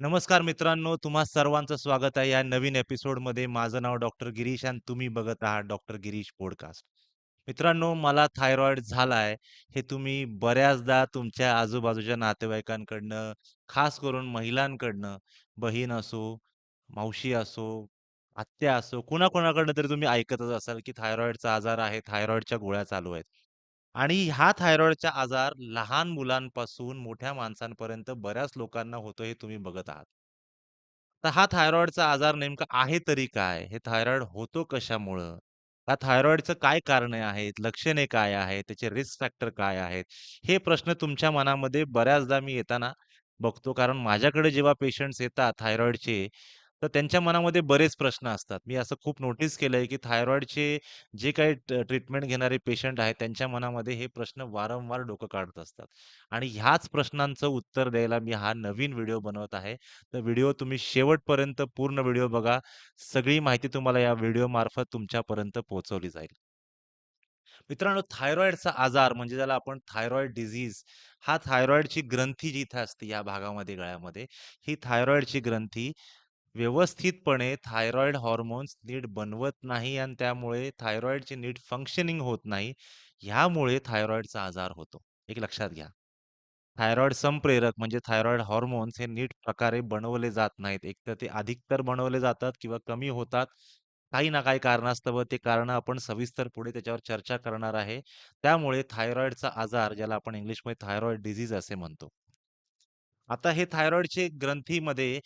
नमस्कार मित्रांनो, तुम्हा सर्वांचं स्वागत आहे या नवीन एपिसोडमध्ये. माझं नाव डॉक्टर गिरीश आणि तुम्ही बघत आहात डॉक्टर गिरीश पॉडकास्ट. मित्रांनो, मला थायरॉईड झालाय, हे तुम्ही बऱ्याचदा तुमच्या आजूबाजूच्या नातेवाईकांकडनं, खास करून महिलांकडनं, बहीण असो, मावशी असो, आत्या असो, कुणाकुणाकडनं तरी तुम्ही ऐकतच असाल, की थायरॉईडचा आजार आहे, थायरॉईडच्या गोळ्या चालू आहेत. आणि हा थायरॉईडचा आजार लहान मुलांपासून मोठ्या माणसांपर्यंत बऱ्याच लोकांना होतो हे तुम्ही बघत आहात. तर हा थायरॉईडचा आजार नेमका आहे तरी काय? हे थायरॉईड होतो कशामुळं? या थायरॉईडचं काय कारण आहेत? लक्षणे काय आहेत? त्याचे रिस्क फॅक्टर काय आहेत? हे प्रश्न तुमच्या मनामध्ये बऱ्याचदा मी येताना बघतो. कारण माझ्याकडे जेव्हा पेशंट्स येतात थायरॉईडचे, तर त्यांच्या मनामध्ये बरेच प्रश्न असतात. मी असं खूप नोटीस केलंय, की थायरॉईडचे जे काही ट्रीटमेंट घेणारे पेशंट आहेत, त्यांच्या मनामध्ये हे प्रश्न वारंवार डोकं काढत असतात. आणि ह्याच प्रश्नांचं उत्तर द्यायला मी हा नवीन व्हिडिओ बनवत आहे. तर व्हिडिओ तुम्ही शेवटपर्यंत पूर्ण व्हिडिओ बघा. सगळी माहिती तुम्हाला या व्हिडिओमार्फत तुमच्यापर्यंत पोहोचवली जाईल. मित्रांनो, थायरॉईडचा आजार म्हणजे ज्याला आपण थायरॉईड डिसीज हा थायरॉईडची ग्रंथी जिथे असते या भागामध्ये गळ्यामध्ये, ही थायरॉईडची ग्रंथी व्यवस्थितपणे थायरॉईड हॉर्मोन्स नीट बनवत नाही आणि त्यामुळे थायरॉईडची नीट फंक्शनिंग होत नाही. ह्यामुळे थायरॉईडचा आजार होतो. एक लक्षात घ्या. थायरॉईड संप्रेरक म्हणजे थायरॉईड हॉर्मोन्स हे नीट प्रकारे बनवले जात नाहीत. एकतर ते अधिकतर बनवले जातात किंवा कमी होतात. काही ना काही कारणास्तव ते कारण आपण सविस्तर पुढे त्याच्यावर चर्चा करणार आहे. त्यामुळे थायरॉईडचा आजार ज्याला आपण इंग्लिशमध्ये थायरॉईड डिझीज असे म्हणतो. आता हे थायरॉईडचे ग्रंथीमध्ये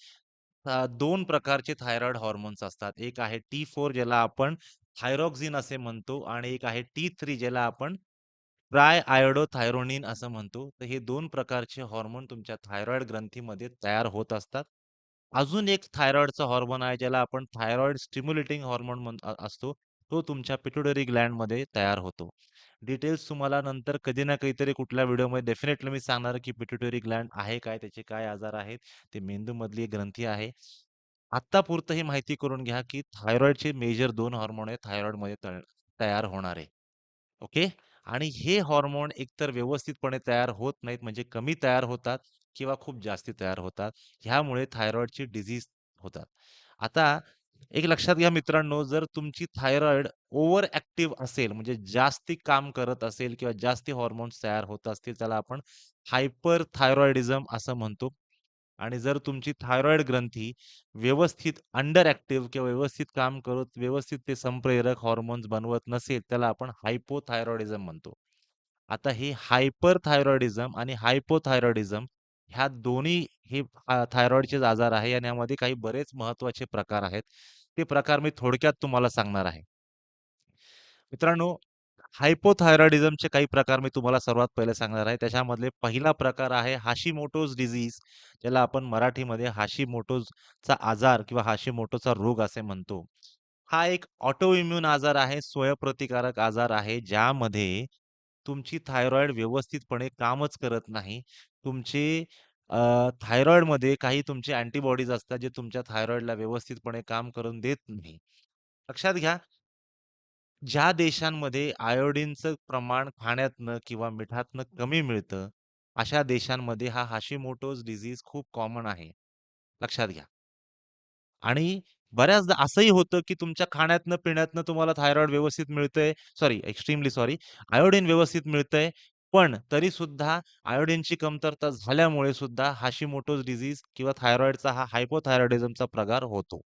अ, 2 प्रकारचे थायरॉईड हॉर्मोन्स असतात. एक आहे T4 ज्याला आपण थायरॉक्सिन असे म्हणतो आणि एक आहे T3 ज्याला आपण ट्राय आयोडोथायरोनिन असं म्हणतो. तर हे 2 प्रकारचे हॉर्मोन तुमच्या थायरॉईड ग्रंथीमध्ये तयार होत असतात. अजून एक थायरॉईडचा हॉर्मोन आहे ज्याला आपण थायरॉईड स्टिम्युलेटिंग हॉर्मोन म्हण अ, असतो. तो तुमच्या पिट्युटरी ग्लँडमध्ये तयार होतो. डिटेल्स तुम्हाला नंतर कधी ना कधीतरी कुठल्या व्हिडिओमध्ये डेफिनेटली मी सांगणार की पिट्युटरी ग्लँड आहे काय? त्याचे काय आजार आहेत? ते मेंदूमधली एक ग्रंथी आहे. आत्तापुरतं ही माहिती करून घ्या, की थायरॉईडचे मेजर दोन हॉर्मोन आहे थायरॉईडमध्ये तयार तयार आहे ओके. आणि हे हॉर्मोन एकतर व्यवस्थितपणे तयार होत नाहीत, म्हणजे कमी तयार होतात किंवा खूप जास्ती तयार होतात. ह्यामुळे थायरॉईडची डिझीज होतात. आता एक लक्षात घ्या मित्रांनो, जर तुमची थायरॉईड ओव्हर ऍक्टिव्ह असेल, म्हणजे जास्ती काम करत असेल किंवा जास्ती हॉर्मोन्स तयार होत असतील, त्याला आपण हायपरथायरॉईडिझम असं म्हणतो. आणि जर तुमची थायरॉईड ग्रंथी व्यवस्थित अंडर ऍक्टिव्ह किंवा व्यवस्थित काम करत, व्यवस्थित ते संप्रेरक हॉर्मोन्स बनवत नसेल, त्याला आपण हायपोथायरॉइडिझम म्हणतो. आता हे हायपरथायरॉइडिझम आणि हायपोथायरॉइडिझम ह्या दोन्ही हे अ, थायरॉईडचेच आजार आहे आणि यामध्ये काही बरेच महत्त्वाचे प्रकार आहेत. ते प्रकार मी थोडक्यात तुम्हाला सांगणार आहे. मित्रांनो, हायपोथायरॉइडिझमचे काही प्रकार मी तुम्हाला सर्वात पहिले सांगणार आहे. त्याच्यामधले पहिला प्रकार आहे हाशिमोटोज डिसीज ज्याला आपण मराठीमध्ये हाशिमोटोजचा आजार किंवा हाशिमोटोचा रोग असे म्हणतो. हा एक ऑटो इम्यून आजार आहे, स्वयंप्रतिकारक आजार आहे, ज्यामध्ये तुमची थायरॉईड व्यवस्थितपणे कामच करत नाही. तुमची अ, थायरॉईडमध्ये काही तुमचे अँटीबॉडीज असतात, जे तुमच्या थायरॉईडला व्यवस्थितपणे काम करून देत नाही. लक्षात घ्या ज्या देशांमध्ये आयोडीनचं प्रमाण खाण्यातनं किंवा मिठातनं कमी मिळतं, अशा देशांमध्ये हा हाशिमोटोज डिसीज खूप कॉमन आहे. लक्षात घ्या. आणि बऱ्याचदा असंही होतं, की तुमच्या खाण्यातनं, पिण्यातनं तुम्हाला थायरॉईड व्यवस्थित मिळतंय, सॉरी एक्स्ट्रीमली सॉरी, आयोडीन व्यवस्थित मिळतंय, पण तरी सुद्धा आयोडीनची कमतरता झाल्यामुळे सुद्धा हाशिमोटोज डिझीज किंवा थायरॉईडचा हा हायपोथायरॉइडिझमचा प्रकार होतो.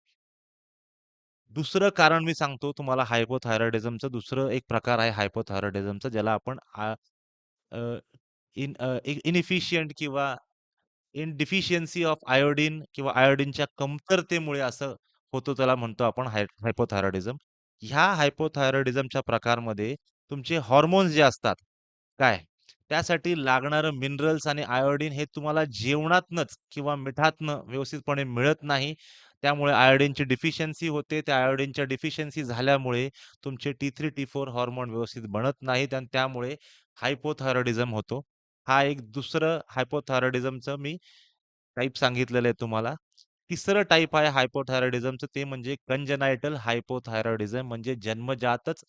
दुसरं कारण मी सांगतो तुम्हाला हायपोथायरॉइडिझमचं दुसरं एक प्रकार आहे हायपोथायरॉइडिझमचं ज्याला आपण इन अ, किंवा इन डिफिशियन्सी ऑफ आयोडीन किंवा आयोडीनच्या कमतरतेमुळे असं होतो त्याला म्हणतो आपण हाय हायपोथायरॉइडिझम. ह्या हायपोथायरॉइडिझमच्या प्रकारमध्ये तुमचे हॉर्मोन्स जे असतात, काय? त्यासाठी लागणारं मिनरल्स आणि आयोडीन हे तुम्हाला जेवणातनच किंवा मिठातनं व्यवस्थितपणे मिळत नाही. त्यामुळे आयोडीनची डिफिशियन्सी होते. त्या आयोडीनच्या डिफिशियन्सी झाल्यामुळे तुमचे T three T four hormone व्यवस्थित बनत नाहीत आणि त्यामुळे हायपोथायरॉइडिझम होतो. हा एक दुसरं हायपोथायरॉइडिझमचं मी टाईप सांगितलेलं आहे तुम्हाला. तिसरं टाइप आहे हायपोथायरॉइडिझमचं ते म्हणजे कंजनायटल हायपोथायरॉइडिझम म्हणजे जन्मजातच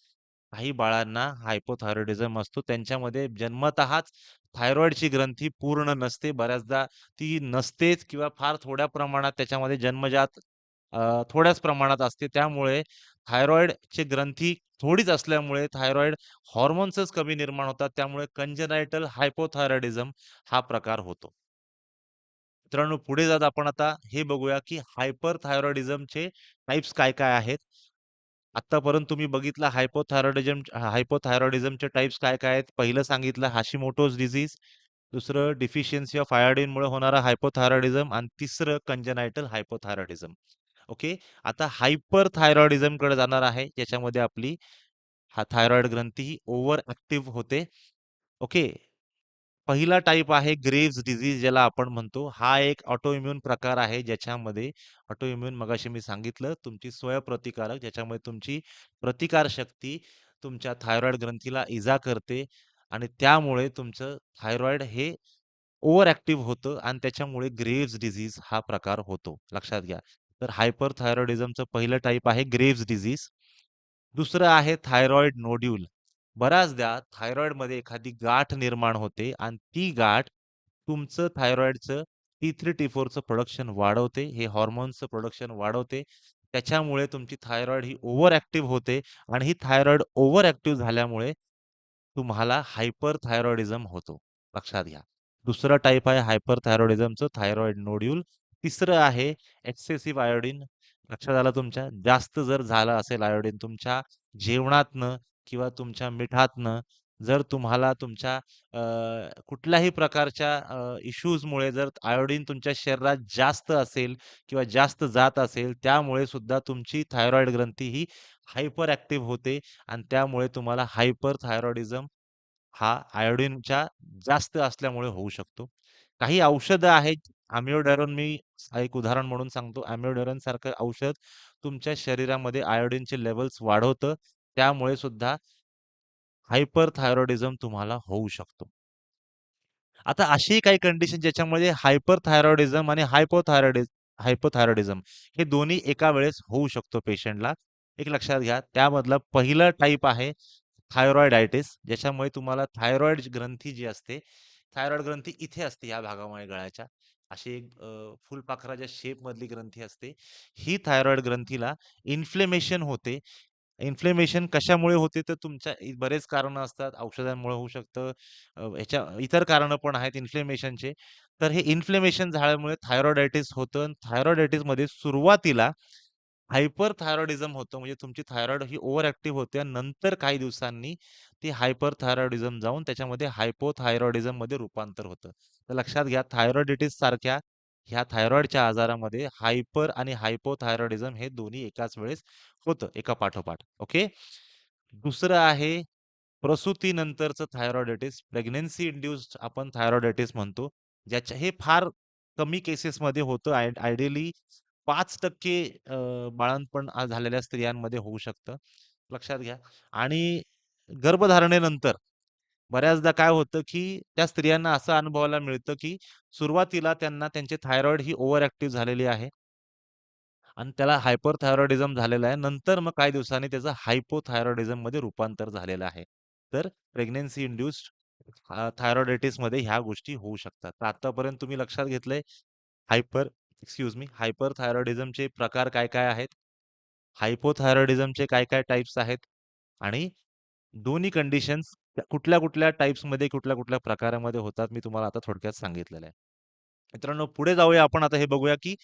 काही बाळांना हायपोथायरॉइडिझम असतो. त्यांच्यामध्ये जन्मतःच थायरॉइडची ग्रंथी पूर्ण नसते. बऱ्याचदा ती नसतेच किंवा फार थोड्या प्रमाणात त्याच्यामध्ये जन्मजात अ, थोड्याच प्रमाणात असते. त्यामुळे थायरॉइडची ग्रंथी थोडीच असल्यामुळे थायरॉइड हॉर्मोन्सच कमी निर्माण होतात. त्यामुळे कंजनायटल हायपोथायरॉइडिझम हा प्रकार होतो. मित्रांनो, पुढे जात आपण आता हे बघूया, की हायपरथायरॉइडिझमचे टाइप्स काय-काय आहेत. आत्तापर्यंत तुम्ही बघितलं हायपोथायरॉइडिझम हायपोथायरॉइडिझमचे टाइप्स काय-काय आहेत. पहिलं सांगितलं हाशिमोटोज डिझीज दुसरं डिफिशियन्सी ऑफ आयोडीनमुळे होणारा हायपोथायरॉइडिझम आणि तिसरं कंजनायटल हायपोथायरॉइडिझम. ओके. आता हायपरथायरॉइडिझमकडे जाणार आहे. ज्याच्यामध्ये आपली हा थायरॉइड ग्रंथी ही ओव्हर ऍक्टिव्ह होते. ओके. पहिला टाईप आहे ग्रेव्ज डिझीज ज्याला आपण म्हणतो. हा एक ऑटोइम्युन प्रकार आहे ज्याच्यामध्ये ऑटोइम्युन मगाशी मी सांगितलं तुमची स्वयंप्रतिकारक ज्याच्यामध्ये तुमची प्रतिकारशक्ती तुमच्या थायरॉइड ग्रंथीला इजा करते आणि त्यामुळे तुमचं थायरॉइड हे ओव्हर ॲक्टिव्ह होतं आणि त्याच्यामुळे ग्रेव्ज डिझीज हा प्रकार होतो. लक्षात घ्या. तर हायपर थायरॉइडिझमचं पहिलं टाईप आहे ग्रेव्ज डिझीज दुसरं आहे थायरॉइड नोड्यूल. बऱ्याचदा थायरॉईडमध्ये एखादी गाठ निर्माण होते आणि ती गाठ तुमचं थायरॉईडचं टी थ्री टी फोरचं प्रोडक्शन वाढवते. हे हॉर्मोन्सचं प्रोडक्शन वाढवते. त्याच्यामुळे तुमची थायरॉईड ही ओव्हर ॲक्टिव्ह होते आणि ही थायरॉईड ओव्हर ॲक्टिव्ह झाल्यामुळे तुम्हाला हायपर हायपरथायरॉइडिझम होतो. लक्षात घ्या. दुसरा टाईप आहे हायपर हायपरथायरॉइडिझमचं थायरॉइड नोड्यूल. तिसरं आहे एक्सेसिव्ह आयोडीन. लक्षात आलं तुमच्या? जास्त जर झालं असेल आयोडीन तुमच्या जेवणातनं किंवा तुमच्या मिठातनं जर तुम्हाला तुमच्या अ, कुठल्याही प्रकारच्या अ, इश्यूजमुळे जर आयोडीन तुमच्या शरीरात जास्त असेल किंवा जास्त जात असेल, त्यामुळे सुद्धा तुमची थायरॉईड ग्रंथी ही हायपर ॲक्टिव्ह होते आणि त्यामुळे तुम्हाला हायपर हायपरथायरॉइडिझम हा आयोडीनच्या जास्त असल्यामुळे होऊ शकतो. काही औषधं आहेत. अॅम्योडॅरोन मी एक उदाहरण म्हणून सांगतो. अॅम्योडॅरोन सारखं औषध तुमच्या शरीरामध्ये आयोडीनचे लेव्हल्स वाढवतं. त्यामुळे सुद्धा हायपरथायरॉईडीझम तुम्हाला होऊ शकतो. आता अशी काही कंडिशन ज्याच्यामध्ये हायपरथायरॉइडिझम आणि हायपोथायरॉइडिझ हायपोथायरॉइडिझम हे दोन्ही एका वेळेस होऊ शकतो पेशंटला. एक लक्षात घ्या. त्यामधलं पहिलं टाइप आहे थायरॉइडायटिस ज्याच्यामुळे तुम्हाला थायरॉइड ग्रंथी जी असते, थायरॉइड ग्रंथी इथे असते या भागामुळे गळ्याच्या. अशी एक अ, फुलपाखराच्या शेपमधली ग्रंथी असते. ही थायरॉइड ग्रंथीला इन्फ्लेमेशन होते. इन्फ्लेमेशन कशामुळे होते तर तुमच्या इ बरेच कारणं असतात. औषधांमुळे होऊ शकतं. अ, ह्याच्या इतर कारणं पण आहेत इन्फ्लेमेशनचे. तर हे इन्फ्लेमेशन झाल्यामुळे थायरॉइडायटिस होतं आणि थायरॉइडायटिसमध्ये सुरुवातीला हायपरथायरॉइडिझम होतं. म्हणजे तुमची थायरॉइड ही ओव्हर ॲक्टिव्ह होते आणि नंतर काही दिवसांनी ती हायपरथायरॉइडिझम जाऊन त्याच्यामध्ये हायपोथायरॉइडिझममध्ये रूपांतर होतं. तर लक्षात घ्या थायरॉइडायटिस सारख्या ह्या थायरॉईडच्या आजारामध्ये हायपर आणि हायपोथायरॉइडिझम हे दोन्ही एकाच वेळेस होतं, एका पाठोपाठ. ओके. दुसरं आहे प्रसूतीनंतरचं थायरॉइडायटिस, प्रेग्नन्सी इंड्युस्ड आपण थायरॉइडायटिस म्हणतो. ज्याच्या हे फार कमी केसेसमध्ये होतं. आय आयडियली 5% अ, बाळंतपण झालेल्या स्त्रियांमध्ये होऊ शकतं. लक्षात घ्या. आणि गर्भधारणेनंतर बऱ्याचदा काय होतं, की त्या स्त्रियांना असं अनुभवायला मिळतं, की सुरुवातीला त्यांना त्यांचे थायरॉइड ही ओव्हर ऍक्टिव्ह झालेली आहे. आणि त्याला हायपर थायरॉइडिझम झालेलं आहे. नंतर मग काही दिवसांनी त्याचं हायपोथायरॉइडिझममध्ये रूपांतर झालेलं आहे. तर प्रेग्नन्सी इंड्युस्ड अ, थायरॉइडायटिसमध्ये ह्या गोष्टी होऊ शकतात. तर आतापर्यंत तुम्ही लक्षात घेतलंय हायपर एक्सक्यूज मी हायपर थायरॉइडिझमचे प्रकार काय-काय आहेत? हायपोथायरॉइडिझमचे काय-काय टाइप्स आहेत? आणि दोन्ही कंडिशन्स कुठल्या-कुठल्या टाइप्समध्ये, कुठल्या-कुठल्या प्रकारामध्ये होतात, मी तुम्हाला आता थोडक्यात सांगितलेलं आहे. मित्रांनो, पुढे जाऊया आपण आता हे बघूया, की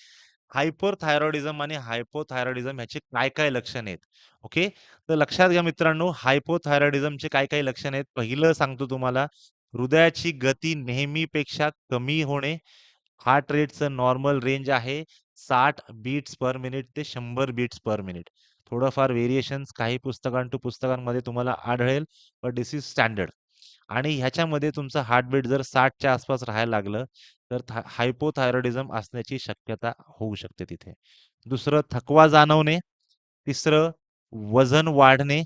हायपरथायरॉइडिझम आणि हायपोथायरॉइडिझम ह्याचे काय-काय लक्षण आहेत? ओके. तर लक्षात घ्या मित्रांनो, हायपोथायरॉइडिझमचे काय-काय लक्षण आहेत? पहिलं सांगतो तुम्हाला, हृदयाची गती नेहमीपेक्षा कमी होणे. हार्ट रेटचं नॉर्मल रेंज आहे 60 बीट्स पर मिनिट ते 100 बीट्स पर मिनिट. थोडंफार व्हेरिएशन्स काही पुस्तकां टू पुस्तकांमध्ये तुम्हाला आढळेल, बट दिस इज स्टँडर्ड. आणि ह्याच्यामध्ये तुमचं हार्टबीट जर 60च्या आसपास राहायला लागलं, तर हायपोथायरॉइडिझम असण्याची शक्यता होऊ शकते तिथे. दुसरं थकवा जाणवणे. तिसरं वजन वाढणे.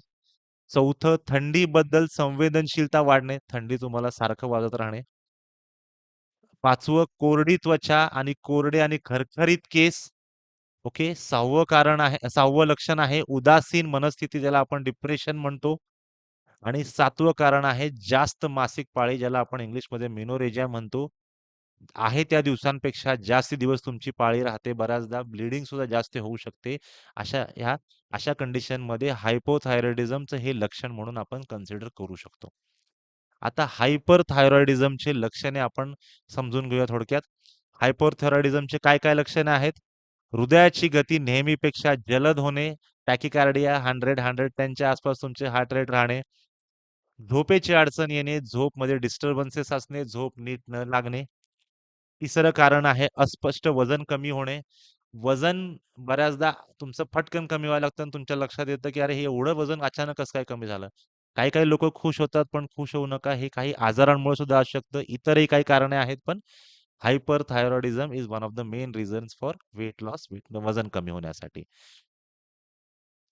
चौथं थंडीबद्दल संवेदनशीलता वाढणे. थंडी तुम्हाला सारखं वाजत राहणे. पाचवं कोरडी त्वचा आणि कोरडे आणि खरखरीत केस. ओके. 6वं कारण आहे 6वं लक्षण आहे उदासीन मनस्थिती ज्याला आपण डिप्रेशन म्हणतो. आणि 7वं कारण आहे जास्त मासिक पाळी ज्याला आपण इंग्लिशमध्ये मेनोरेजिया म्हणतो. आहे त्या दिवसांपेक्षा जास्त दिवस तुमची पाळी राहते. बऱ्याचदा ब्लीडिंग सुद्धा जास्त होऊ शकते. अशा ह्या अशा कंडिशनमध्ये हायपोथायरॉइडिझमचं हे लक्षण म्हणून आपण कन्सिडर करू शकतो. आता हायपरथायरॉइडिझमचे लक्षणे आपण समजून घेऊया थोडक्यात. हायपरथायरॉइडिझमचे काय-काय लक्षणे आहेत? हृदयाची गती नेहमीपेक्षा जलद होणे, पॅकिकार्डिया हंड्रेड हंड्रेड त्यांच्या आसपास तुमचे हार्ट रेट राहणे, झोपेची अडचण येणे, झोपमध्ये डिस्टर्बन्सेस असणे, झोप नीट न लागणे. तिसरं कारण आहे अस्पष्ट वजन कमी होणे. वजन बऱ्याचदा तुमचं फटकन कमी व्हायला लागतं आणि तुमच्या लक्षात येतं, की अरे हे एवढं वजन अचानक कसं काय कमी झालं? काही-काही लोक खुश होतात, पण खुश होऊ नका. हे काही आजारांमुळे सुद्धा असू शकतं. इतरही काही कारणे आहेत, पण hyperthyroidism is one of the main reasons for weight loss, वजन कमी होण्यासाठी.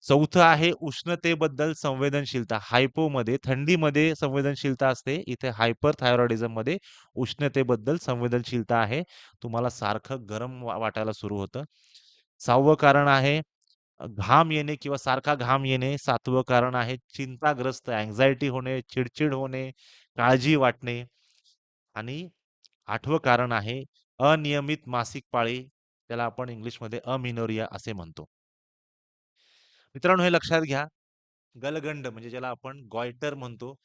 चौथं आहे उष्णतेबद्दल संवेदनशीलता. हायपोमध्ये थंडीमध्ये संवेदनशीलता असते. इथे हायपर थायरॉइडीजममध्ये उष्णतेबद्दल संवेदनशीलता आहे. तुम्हाला सारखं गरम वाटायला सुरू होतं. सहावं कारण आहे घाम येणे किंवा सारखा घाम येणे. सातवं कारण आहे चिंताग्रस्त, अँझायटी होणे, चिडचिड होणे, काळजी वाटणे आणि आठवं कारण आहे अनियमित मासिक पाळी. त्याला आपण इंग्लिशमध्ये अमिनोरिया असे म्हणतो. मित्रांनो हे लक्षात घ्या गलगंड म्हणजे ज्याला आपण गॉइटर म्हणतो,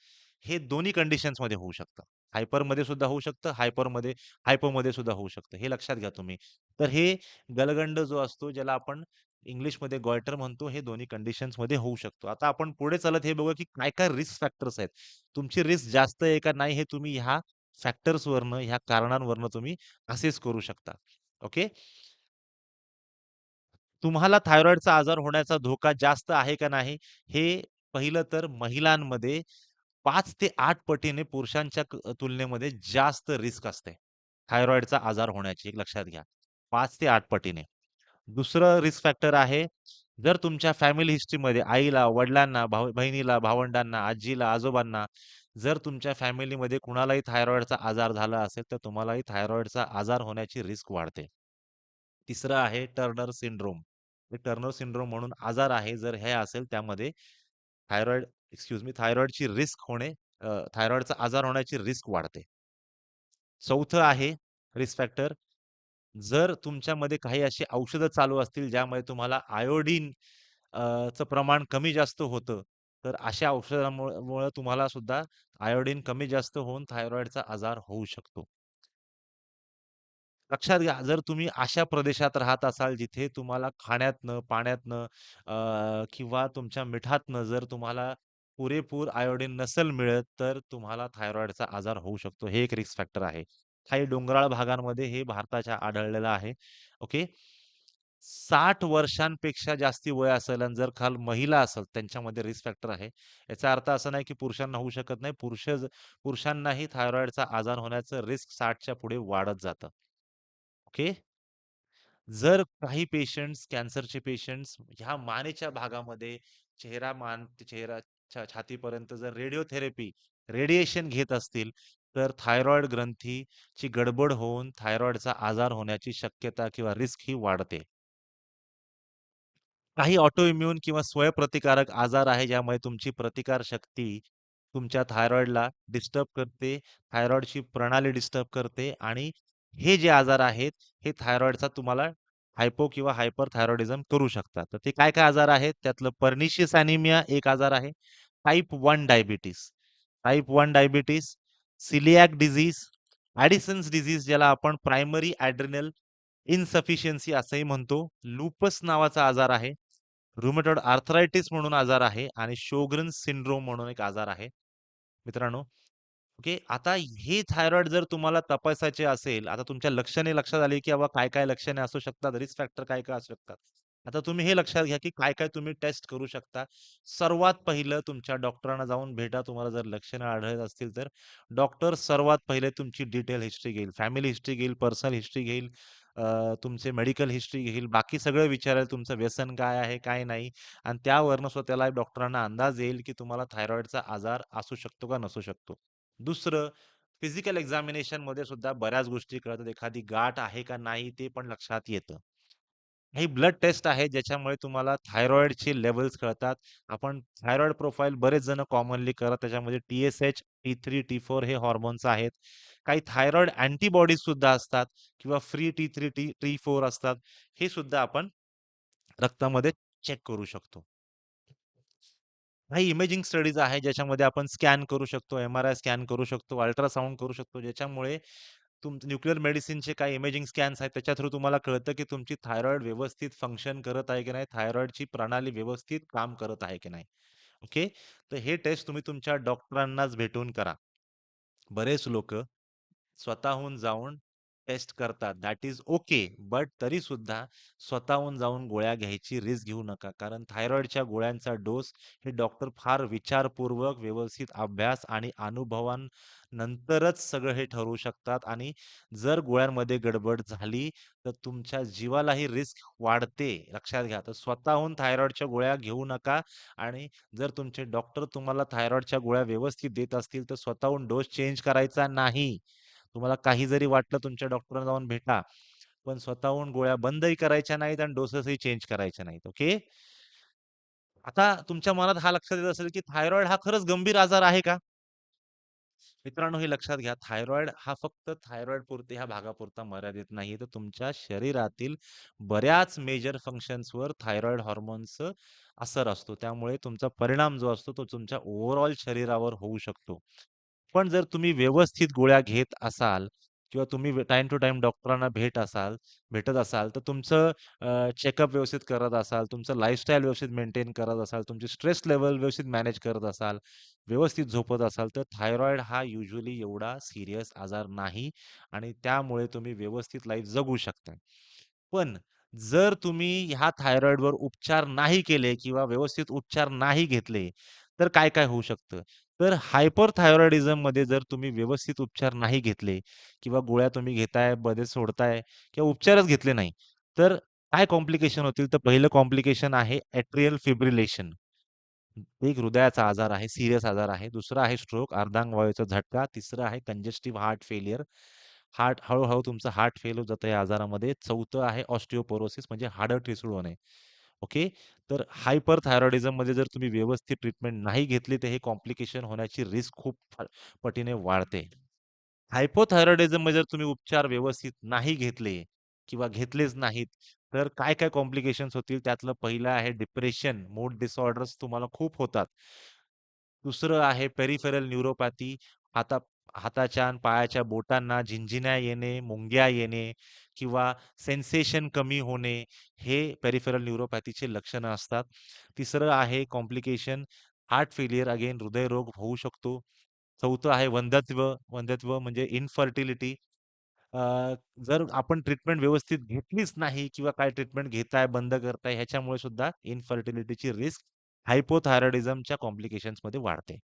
हे दोन्ही कंडिशन्समध्ये होऊ शकतं. हायपरमध्ये सुद्धा होऊ शकतं, हायपरमध्ये हायपोमध्ये सुद्धा होऊ शकतं. हे लक्षात घ्या तुम्ही. तर हे गलगंड जो असतो, ज्याला आपण इंग्लिशमध्ये गॉइटर म्हणतो, हे दोन्ही कंडिशन्समध्ये होऊ शकतो. आता आपण पुढे चालत हे बघूया, की काय-काय रिस्क फॅक्टर्स आहेत. तुमची रिस्क जास्त आहे का नाही हे तुम्ही ह्या फॅक्टर्सवरनं, ह्या कारणांवरनं तुम्ही असेस करू शकता. ओके. तुम्हाला थायरॉइडचा आजार होण्याचा धोका जास्त आहे का नाही? हे पहिलं तर महिलांमध्ये पाच ते आठ पटीने पुरुषांच्या तुलनेमध्ये जास्त रिस्क असते. थायरॉइडचा आजार होण्याची एक लक्षात घ्या. पाच ते आठ पटीने. दुसरं रिस्क फॅक्टर आहे, जर तुमच्या फॅमिली हिस्ट्रीमध्ये आईला, वडिलांना, भाऊ बहिणीला, भावंडांना, आजीला, आजोबांना जर तुमच्या फॅमिलीमध्ये कुणालाही थायरॉईडचा आजार झाला असेल, तर तुम्हालाही थायरॉईडचा आजार होण्याची रिस्क वाढते. तिसरं आहे टर्नर सिंड्रोम. टर्नर सिंड्रोम म्हणून आजार आहे. जर हे असेल त्यामध्ये थायरॉइड एक्सक्यूज मी थायरॉईडची रिस्क होणे थायरॉईडचा आजार होण्याची रिस्क वाढते. चौथं आहे रिस्क फॅक्टर जर तुमच्यामध्ये काही अशी औषधं चालू असतील ज्यामुळे तुम्हाला आयोडीन चं प्रमाण कमी जास्त होतं, तर अशा औषधामुळे मुळे तुम्हाला सुद्धा आयोडीन कमी जास्त होऊन थायरॉइडचा आजार होऊ शकतो. लक्षात घ्या, जर तुम्ही अशा प्रदेशात राहत असाल, जिथे तुम्हाला खाण्यातनं, पाण्यातनं किंवा तुमच्या मिठातनं जर तुम्हाला पुरेपूर आयोडीन नसेल मिळत, तर तुम्हाला थायरॉइडचा आजार होऊ शकतो. हे एक रिस्क फॅक्टर आहे. काही डोंगराळ भागांमध्ये हे भारताच्या आढळलेलं आहे. ओके. साठ वर्षांपेक्षा जास्ती वय असेल आणि जर खाल महिला असेल, त्यांच्यामध्ये रिस्क फॅक्टर आहे. याचा अर्थ असा नाही, की पुरुषांना होऊ शकत नाही. पुरुष पुरुषांनाही थायरॉइडचा आजार होण्याचं रिस्क 60च्या पुढे वाढत जातं. ओके. जर काही पेशंट्स, कॅन्सरचे पेशंट्स ह्या मानेच्या भागामध्ये चेहरा मान चेहरा छा छातीपर्यंत जर रेडिओथेरपी, रेडिएशन घेत असतील, तर थायरॉइड ग्रंथीची गडबड होऊन थायरॉइडचा आजार होण्याची शक्यता किंवा रिस्क ही वाढते. काही ऑटो इम्यून किंवा स्वयंप्रतिकारक आजार आहे, ज्यामुळे तुमची प्रतिकार शक्ती तुमच्या थायरॉइडला डिस्टर्ब करते, थायरॉइडची प्रणाली डिस्टर्ब करते आणि हे जे आजार आहेत, हे थायरॉइडचा तुम्हाला हायपो किंवा हायपर थायरॉइडिझम करू शकतात. तर ते काय-काय आजार आहेत? त्यातलं पर्निशियस अॅनिमिया एक आजार आहे. Type 1 diabetes, type 1 diabetes, coeliac disease Addison's disease ज्याला आपण प्रायमरी ॲड्रिनल इन्सफिशियन्सी असंही म्हणतो. लुपस नावाचा आजार आहे. रुमेटॉइड आर्थरायटिस म्हणून आजार आहे आणि शोग्रन सिंड्रोम म्हणून एक आजार आहे. मित्रांनो, ओके. आता हे थायरॉइड जर तुम्हाला तपासायचे असेल, आता तुमच्या लक्षणे लक्षात आली, की बाबा काय-काय लक्षणे असू शकतात, रिस्क फॅक्टर काय-काय असू शकतात. आता तुम्ही हे लक्षात घ्या, की काय-काय तुम्ही टेस्ट करू शकता. सर्वात पहिलं तुमच्या डॉक्टरांना जाऊन भेटा. तुम्हाला जर लक्षणं आढळत असतील तर. डॉक्टर सर्वात पहिले तुमची डिटेल हिस्ट्री घेईल. फॅमिली हिस्ट्री घेईल, पर्सनल हिस्ट्री घेईल, अ, तुमचे मेडिकल हिस्ट्री घेईल. बाकी सगळं विचारेल. तुमचं व्यसन काय आहे, काय नाही आणि त्यावरनं स्वतःला डॉक्टरांना अंदाज येईल, की तुम्हाला थायरॉईडचा आजार असू शकतो का नसू शकतो. दुसरं फिजिकल एक्झामिनेशनमध्ये सुद्धा बऱ्याच गोष्टी कळतात. एखादी गाठ आहे का नाही ते पण लक्षात येतं. हे ब्लड टेस्ट आहे ज्याच्यामुळे तुम्हाला थायरॉइडचे लेव्हल्स कळतात. आपण थायरॉइड प्रोफाइल बरेच जण कॉमनली करतात. त्याच्यामध्ये टी-एस-एच, टी-3, टी-4 हे हॉर्मोन्स आहेत. काही थायरॉइड अँटीबॉडीज सुद्धा असतात किंवा फ्री टी-3, टी टी-4 असतात. हे सुद्धा आपण रक्तामध्ये चेक करू शकतो. काही इमेजिंग स्टडीज आहे ज्याच्यामध्ये आपण स्कॅन करू शकतो, एम-आर-आय स्कॅन करू शकतो, अल्ट्रासाउंड करू शकतो. ज्याच्यामुळे तुमचं न्यूक्लिअर मेडिसिनचे काही इमेजिंग स्कॅन्स आहेत त्याच्या थ्रू तुम्हाला कळतं, की तुमची थायरॉइड व्यवस्थित फंक्शन करत आहे की नाही, थायरॉइडची प्रणाली व्यवस्थित काम करत आहे की नाही. ओके. तर हे टेस्ट तुम्ही तुमच्या डॉक्टरांनाच भेटून करा. बरेच लोक स्वतःहून जाऊन टेस्ट करतात. That is okay. बट तरी सुद्धा स्वतःहून जाऊन गोळ्या घ्यायची रिस्क घेऊ नका. कारण थायरॉइडच्या गोळ्यांचा डोस हे डॉक्टर फार विचारपूर्वक, व्यवस्थित अभ्यास आणि अनुभवांनंतरच सगळं हे ठरवू शकतात आणि जर गोळ्यांमध्ये गडबड झाली, तर तुमच्या जीवालाही रिस्क वाढते. लक्षात घ्या. तर स्वतःहून थायरॉइडच्या गोळ्या घेऊ नका आणि जर तुमचे डॉक्टर तुम्हाला थायरॉइडच्या गोळ्या व्यवस्थित देत असतील, तर स्वतःहून डोस चेंज करायचा नाही. तुम्हाला काही जरी वाटलं तुमच्या डॉक्टरला जाऊन भेटा. पण स्वतःहून गोळ्या बंदही करायच्या नाहीत आणि डोसेसही चेंज करायचे नाहीत. ओके. आता तुमच्या मनात हा लक्षात येत असेल, की थायरॉइड हा खरंच गंभीर आजार आहे का? मित्रांनो, हे लक्षात घ्या, थायरॉइड हा फक्त थायरॉइड पुरते ह्या भागापुरता मर्यादित नाही तर तुमच्या शरीरातील बऱ्याच मेजर फंक्शन्सवर थायरॉइड हॉर्मोन्स असर असतो. त्यामुळे तुमचा परिणाम जो असतो, तो तुमच्या ओव्हरऑल शरीरावर होऊ शकतो. पण जर तुम्ही व्यवस्थित गोळ्या घेत असाल किंवा तुम्ही टाईम टू टाईम डॉक्टरांना भेट असाल भेटत असाल, तर तुमचं चेकअप व्यवस्थित करत असाल, तुमचं लाईफस्टाईल व्यवस्थित मेंटेन करत असाल, तुमची स्ट्रेस लेवल व्यवस्थित मॅनेज करत असाल, व्यवस्थित झोपत असाल, तर थायरॉईड हा युजली एवढा सिरियस आजार नाही आणि त्यामुळे तुम्ही व्यवस्थित लाईफ जगू शकता. पण जर तुम्ही ह्या थायरॉईडवर उपचार नाही केले किंवा व्यवस्थित उपचार नाही घेतले, तर काय-काय होऊ शकतं? तर हायपरथायरॉइडिझममध्ये जर तुम्ही व्यवस्थित उपचार नाही घेतले किंवा गोळ्या तुम्ही घेताय, मध्येच सोडताय किंवा उपचारच घेतले नाही, तर काय कॉम्प्लिकेशन होतील? तर पहिलं कॉम्प्लिकेशन आहे ॲट्रियल फिब्रिलेशन. एक हृदयाचा आजार आहे, सीरियस आजार आहे. दुसरा आहे स्ट्रोक, अर्धांगवायूचा झटका. तिसरं आहे कंजेस्टिव्ह हार्ट फेल्युअर. हार्ट हळू-हळू तुमचं हार्ट फेल होत जातं या आजारामध्ये. चौथं आहे ऑस्टिओपोरोसिस म्हणजे हाडं ठिसूळ होणे. ओके. तर हायपर थायरॉइडिझममध्ये जर तुम्ही व्यवस्थित ट्रीटमेंट नाही घेतली, तर हे कॉम्प्लिकेशन होण्याची रिस्क खूप पटीने वाढते. हायपोथायरॉइडिझममध्ये जर तुम्ही उपचार व्यवस्थित नाही घेतले किंवा घेतलेच नाहीत, तर काय-काय कॉम्प्लिकेशन्स होतील? त्यातलं पहिलं आहे डिप्रेशन, मूड डिसऑर्डर्स तुम्हाला खूप होतात. दुसरं आहे पेरिफेरल न्यूरोपॅथी. हाता हाताच्या आणि पायाच्या बोटांना झिंझिण्या येणे, मुंग्या येणे किंवा सेन्सेशन कमी होणे, हे पेरिफेरल न्यूरोपॅथीचे लक्षणं असतात. तिसरं आहे कॉम्प्लिकेशन हार्ट फेलियर अगेन हृदयरोग होऊ शकतो. चौथं आहे वंधत्व वंधत्व म्हणजे इनफर्टिलिटी जर आपण ट्रीटमेंट व्यवस्थित घेतलीच नाही किंवा काय ट्रीटमेंट घेताय, बंद करताय ह्याच्यामुळे सुद्धा इनफर्टिलिटीची रिस्क हायपोथायरॉइडिझमच्या कॉम्प्लिकेशन्समध्ये वाढते.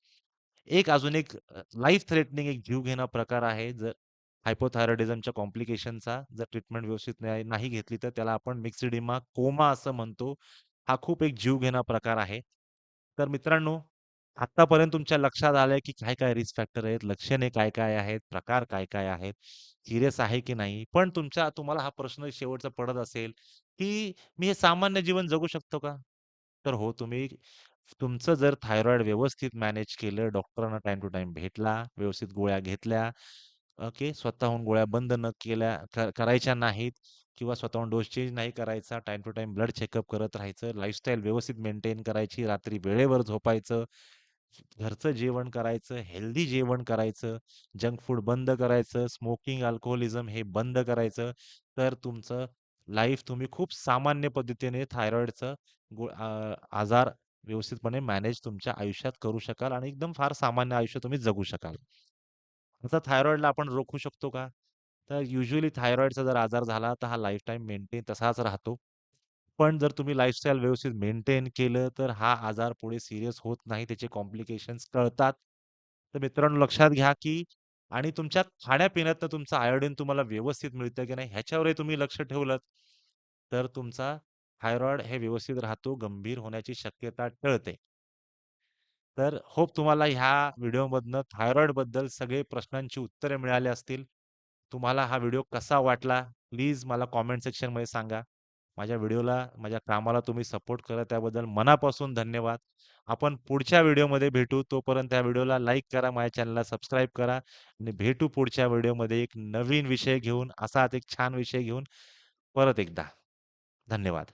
एक अजून एक लाईफ थ्रेटनिंग एक जीव घेणं प्रकार आहे. जर हायपोथायरॉइडिझमच्या कॉम्प्लिकेशनचा जर ट्रीटमेंट व्यवस्थित नाही नाही घेतली, तर त्याला आपण मिक्सिडिमा कोमा असं म्हणतो. हा खूप एक जीवघेणा प्रकार आहे. तर मित्रांनो, आत्तापर्यंत तुमच्या लक्षात आलंय, की काय-काय रिस्क फॅक्टर आहेत, लक्षणे काय-काय आहेत, प्रकार काय-काय आहेत, सिरियस आहे की नाही. पण तुमच्या तुम्हाला हा प्रश्न शेवटचा पडत असेल, की मी हे सामान्य जीवन जगू शकतो का? तर हो, तुम्ही तुमचं जर थायरॉइड व्यवस्थित मॅनेज केलं, डॉक्टरांना टाइम टू टाइम भेटला, व्यवस्थित गोळ्या घेतल्या, ओके. स्वतःहून गोळ्या बंद न केल्या क करायच्या नाहीत किंवा स्वतःहून डोस चेंज नाही करायचा. Time to time blood checkup करत राहायचं. लाईफस्टाईल व्यवस्थित मेंटेन करायची. रात्री वेळेवर झोपायचं. घरचं जेवण करायचं, हेल्दी जेवण करायचं, जंक फूड बंद करायचं, स्मोकिंग, अल्कोहोलिझम हे बंद करायचं. तर तुमचं लाईफ तुम्ही खूप सामान्य पद्धतीने थायरॉईडचं गो अ, आजार व्यवस्थितपणे मॅनेज तुमच्या आयुष्यात करू शकाल आणि एकदम फार सामान्य आयुष्य तुम्ही जगू शकाल. आता थायरॉइडला आपण रोखू शकतो का? तर युजली थायरॉइडचा जर आजार झाला, तर हा लाईफटाईम मेंटेन तसाच राहतो. पण जर तुम्ही लाईफस्टाईल व्यवस्थित मेंटेन केलं, तर हा आजार पुढे सिरियस होत नाही. त्याचे कॉम्प्लिकेशन्स कळतात. तर मित्रांनो लक्षात घ्या, की आणि तुमच्या खाण्यापिण्यातनं तुमचं आयोडीन तुम्हाला व्यवस्थित मिळतं की नाही ह्याच्यावरही तुम्ही लक्ष ठेवलंत, तर तुमचा थायरॉइड हे व्यवस्थित राहतो, गंभीर होण्याची शक्यता टळते. तर होप तुम्हाला ह्या व्हिडिओमधनं थायरॉइडबद्दल सगळे प्रश्नांची उत्तरे मिळाली असतील. तुम्हाला हा व्हिडिओ कसा वाटला? प्लीज मला कॉमेंट सेक्शनमध्ये सांगा. माझ्या व्हिडिओला, माझ्या कामाला तुम्ही सपोर्ट करा त्याबद्दल मनापासून धन्यवाद. आपण पुढच्या व्हिडिओमध्ये भेटू. तोपर्यंत त्या व्हिडिओला लाईक करा, माझ्या चॅनलला सबस्क्राईब करा आणि भेटू पुढच्या व्हिडिओमध्ये एक नवीन विषय घेऊन, असाच एक छान विषय घेऊन परत एकदा. धन्यवाद.